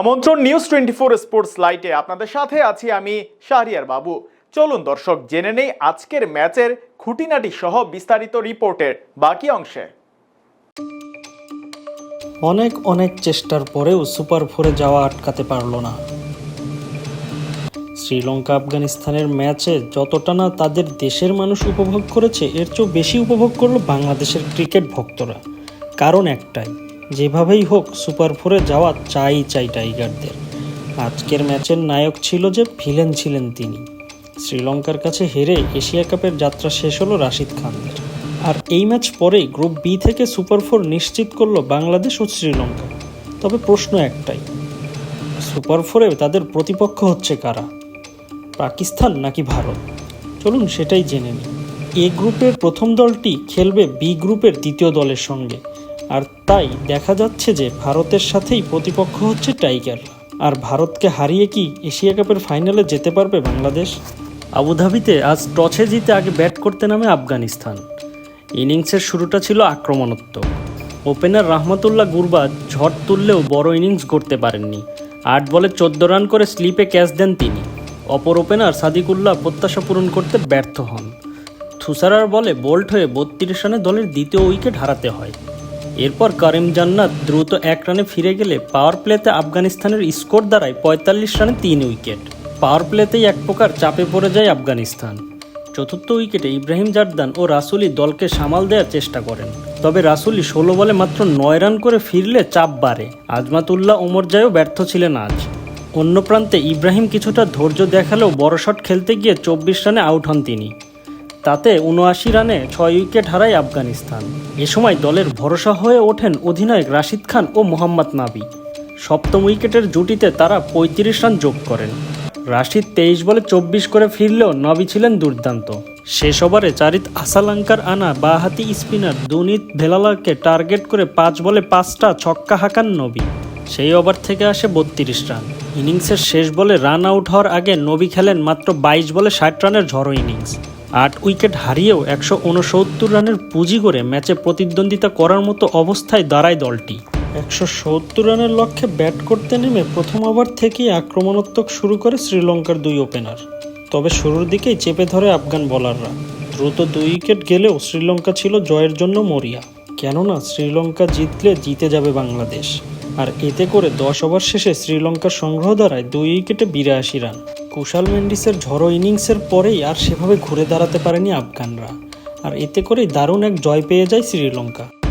আমন্ত্রণ news twenty four sports লাইটে আপনাদের সাথে আছি আমি শাহরিয়ার বাবু। চলুন দর্শক, জেনে নেই আজকের ম্যাচের খুঁটিনাটি সহ বিস্তারিত রিপোর্টের বাকি অংশে। অনেক অনেক চেষ্টার পরেও সুপার ফোরে যাওয়া আটকাতে পারল না। শ্রীলঙ্কা, আফগানিস্তানের ম্যাচে যতটা না তাদের দেশের মানুষ উপভোগ করেছে, এর চেয়েও বেশি উপভোগ করল বাংলাদেশের ক্রিকেট ভক্তরা। কারণ একটাই যেভাবেই হোক সুপার ফোরে যাওয়া চাই চাই টাইগারদের। আজকের ম্যাচের নায়ক ছিল যে ভিলেন ছিলেন তিনি। শ্রীলঙ্কার কাছে হেরে এশিয়া কাপের যাত্রা শেষ হলো রাশিদ খানদের। আর এই ম্যাচ পরেই গ্রুপ বি থেকে সুপার ফোর নিশ্চিত করল বাংলাদেশ ও শ্রীলঙ্কা। তবে প্রশ্ন একটাই সুপার ফোরে তাদের প্রতিপক্ষ হচ্ছে কারা? পাকিস্তান নাকি ভারত? চলুন সেটাই জেনে নিই। এ গ্রুপের প্রথম দলটি খেলবে বি গ্রুপের দ্বিতীয় দলের সঙ্গে। আর তাই দেখা যাচ্ছে যে ভারতের সাথেই প্রতিপক্ষ হচ্ছে টাইগার। আর ভারতকে হারিয়ে কি এশিয়া কাপের ফাইনালে যেতে পারবে বাংলাদেশ? আবুধাবিতে আজ টসে জিতে আগে ব্যাট করতে নামে আফগানিস্তান। ইনিংসের শুরুটা ছিল আক্রমণাত্মক। ওপেনার রাহমাতুল্লাহ গুরবাজ ঝড় তুললেও বড় ইনিংস করতে পারেননি। আট বলে চোদ্দ রান করে স্লিপে ক্যাচ দেন তিনি। অপর ওপেনার সাদিকুল্লাহ প্রত্যাশা পূরণ করতে ব্যর্থ হন। থুসারার বলে বোল্ট হয়ে বত্রিশ রানে দলের দ্বিতীয় উইকেট হারাতে হয়। এরপর করিম জান্নাত দ্রুত এক রানে ফিরে গেলে পাওয়ার প্লেতে আফগানিস্তানের স্কোর দাঁড়ায় পঁয়তাল্লিশ রানে তিন উইকেট। পাওয়ার প্লেতেই এক প্রকার চাপে পড়ে যায় আফগানিস্তান। চতুর্থ উইকেটে ইব্রাহিম জারদান ও রাসুলি দলকে সামাল দেওয়ার চেষ্টা করেন। তবে রাসুলি ষোলো বলে মাত্র নয় রান করে ফিরলে চাপ বাড়ে। আজমাতুল্লাহ ওমর জায়ও ব্যর্থ ছিলেন আজ। অন্য প্রান্তে ইব্রাহিম কিছুটা ধৈর্য দেখালেও বড় শট খেলতে গিয়ে চব্বিশ রানে আউট হন তিনি। তাতে উনআশি রানে ছয় উইকেট হারায় আফগানিস্তান। এ সময় দলের ভরসা হয়ে ওঠেন অধিনায়ক রাশিদ খান ও মোহাম্মদ নাবি সপ্তম উইকেটের জুটিতে তারা পঁয়ত্রিশ রান যোগ করেন। রাশিদ তেইশ বলে চব্বিশ করে ফিরলেও নবি ছিলেন দুর্দান্ত। শেষ ওভারে চারিত আসালাঙ্কার আনা বাহাতি স্পিনার দুনিত ভেলালাকে টার্গেট করে পাঁচ বলে পাঁচটা ছক্কা হাঁকান নবী সেই ওভার থেকে আসে বত্রিশ রান। ইনিংসের শেষ বলে রান আউট হওয়ার আগে নবী খেলেন মাত্র বাইশ বলে ষাট রানের ঝড়ো ইনিংস। আট উইকেট হারিয়েও একশো উনসত্তর রানের পুঁজি করে ম্যাচে প্রতিদ্বন্দ্বিতা করার মতো অবস্থায় দাঁড়ায় দলটি। একশো সত্তর রানের লক্ষ্যে ব্যাট করতে নেমে প্রথম ওভার থেকেই আক্রমণাত্মক শুরু করে শ্রীলঙ্কার দুই ওপেনার। তবে শুরুর দিকেই চেপে ধরে আফগান বোলাররা। দ্রুত দুই উইকেট গেলেও শ্রীলঙ্কা ছিল জয়ের জন্য মরিয়া। কেননা শ্রীলঙ্কা জিতলে জিতে যাবে বাংলাদেশ। আর এতে করে দশ ওভার শেষে শ্রীলঙ্কার সংগ্রহ দাঁড়ায় দুই উইকেটে বিরাশি রান। কুশাল মেন্ডিসের ঝড়ো ইনিংসের পরেই আর সেভাবে ঘুরে দাঁড়াতে পারেনি আফগানরা। আর এতে করেই দারুণ এক জয় পেয়ে যায় শ্রীলঙ্কা।